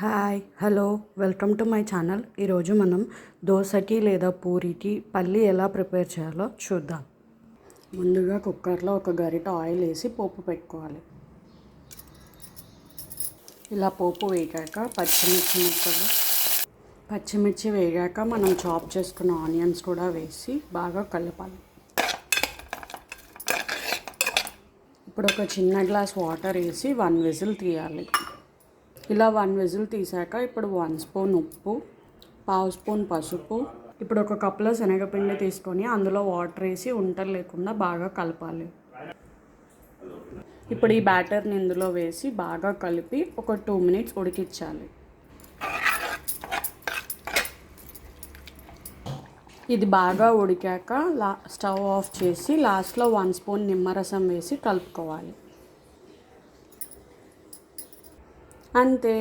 Hi hello welcome to my channel ఈరోజు మనం దోశకి లేదా పూరికి పల్లి ఎలా ప్రిపేర్ చేయాలో చూద్దాం. ముందుగా కుక్కర్లో ఒక గరిట ఆయిల్ వేసి పోపు పెట్టుకోవాలి. ఇలా పోపు వేగాక పచ్చిమిర్చి ముక్కలు. పచ్చిమిర్చి వేగాక మనం చాప్ చేసుకున్న ఆనియన్స్ కూడా వేసి బాగా కలపాలి. ఇప్పుడు ఒక చిన్న గ్లాస్ వాటర్ వేసి వన్ విజిల్ తీయాలి. ఇలా వన్ విజిల్ తీసాక ఇప్పుడు వన్ స్పూన్ ఉప్పు పావు స్పూన్ పసుపు. ఇప్పుడు ఒక కప్లో శనగపిండి తీసుకొని అందులో వాటర్ వేసి ఉంటలు లేకుండా బాగా కలపాలి. ఇప్పుడు ఈ బ్యాటర్ని ఇందులో వేసి బాగా కలిపి ఒక టూ మినిట్స్ ఉడికించాలి. ఇది బాగా ఉడికాక లా స్టవ్ ఆఫ్ చేసి లాస్ట్లో వన్ స్పూన్ నిమ్మరసం వేసి కలుపుకోవాలి. అంతే